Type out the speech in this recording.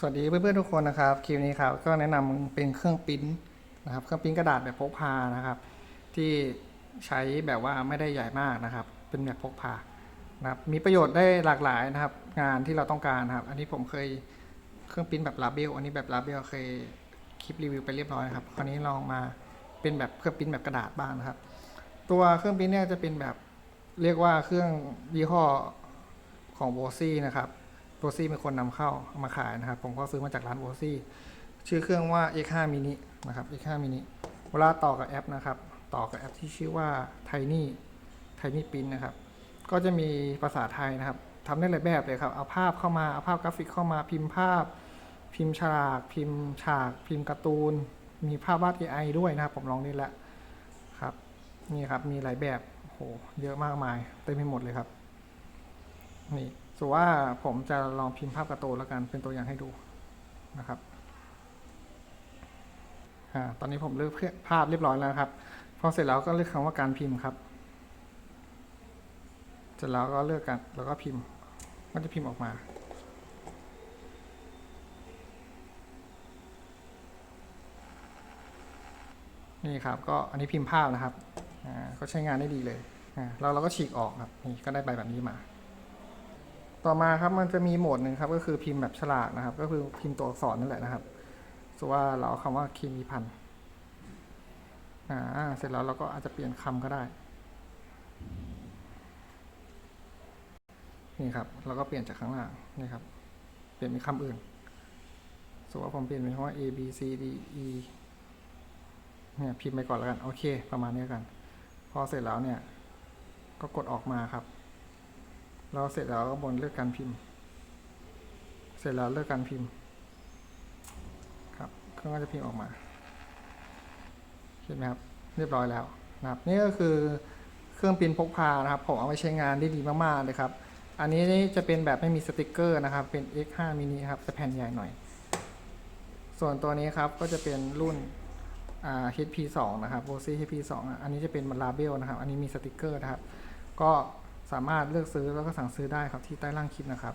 สวัสดีเพื่อนๆทุกคนนะครับคลิปนี้ครับก็แนะนำเป็นเครื่องปิ้นนะครับเครื่องปิ้นกระดาษแบบพกพานะครับ ที่ใช้แบบว่าไม่ได้ใหญ่มากนะครับ เป็นแบบพกพานะครับมีประโยชน์ได้หลากหลายนะครับ งานที่เราต้องการนะครับ อันนี้ผมเคยเครื่องปิ้นแบบลาเบลอันนี้แบบลาเบลเคยคลิปรีวิวไปเรียบร้อยนะครับคราวนี้ลองมาเป็นแบบเครื่องปิ้นแบบกระดาษบ้างนะครับ ตัวเครื่องปิ้นเนี่ยจะเป็นแบบเรียกว่าเครื่องยี่ห้อของโบซี่นะครับ โบซี่เป็นคนนำเข้าเอามาขายนะครับ ผมก็ซื้อมาจากร้านโบซี่ชื่อเครื่องว่า X5 mini นะครับ X5 mini เวลาต่อกับแอปนะครับ ต่อกับแอปที่ชื่อว่า Tiny Tiny Print นะครับ ก็จะมีภาษาไทยนะครับทำได้หลายแบบเลยครับ เอาภาพเข้ามา เอาภาพกราฟิกเข้ามาพิมพ์ภาพ พิมพ์ฉลาก พิมพ์ฉาก พิมพ์การ์ตูน มีภาพวาด AI ด้วยนะครับ ผมลองนี่แล้วครับ นี่ครับ มีหลายแบบโหเยอะมากมาย เต็มไปหมดเลยครับ นี่สุว่าผมจะลองพิมพ์ภาพการ์ตูนแล้วกันเป็นตัวอย่างให้ดูนะครับอ่าตอนนี้ผมเลือกภาพเรียบร้อยแล้วครับ พอเสร็จแล้วก็เลือกคำว่าการพิมพ์ครับ เสร็จแล้วก็เลือกกันแล้วก็พิมพ์ ก็จะพิมพ์ออกมานี่ครับก็อันนี้พิมพ์ภาพนะครับ อ่า ก็ใช้งานได้ดีเลย อ่า แล้วเราก็ฉีกออกครับ นี่ก็ได้ใบแบบนี้มา ต่อมาครับมันจะมีโหมดหนึ่งครับก็คือพิมพ์แบบฉลากนะครับ ก็คือพิมพ์ตัวอักษรนั่นแหละนะครับสว่าเราเอาคำว่าคีมีพันอ่าเสร็จแล้วเราก็อาจจะเปลี่ยนคำก็ได้ นี่ครับเราก็เปลี่ยนจากข้างล่างนี่ครับ เปลี่ยนเป็นคำอื่นสมมติว่าผมเปลี่ยนเป็นคำว่า A B C D E เนี่ยพิมพ์ไปก่อนแล้วกัน โอเค ประมาณนี้กัน พอเสร็จแล้วเนี่ย ก็กดออกมาครับ เราเสร็จแล้วก็บนเลือกการพิมพ์ เสร็จแล้วเลือกการพิมพ์ ครับเครื่องก็จะพิมพ์ออกมาเห็นไหมครับ เรียบร้อยแล้วนะครับ นี่ก็คือเครื่องพิมพ์พกพานะครับ ผมเอาไว้ใช้งานได้ดีมากๆเลยครับ อันนี้จะเป็นแบบไม่มีสติกเกอร์นะครับ เป็น X5 mini ครับจะแผ่นใหญ่หน่อย ส่วนตัวนี้ครับก็จะเป็นรุ่น HP2 นะครับ o c HP2 อันนี้จะเป็นลาเบลนะครับ อันนี้มีสติกเกอร์นะครับ ก็ สามารถเลือกซื้อแล้วก็สั่งซื้อได้ครับที่ใต้ล่างคลิปนะครับ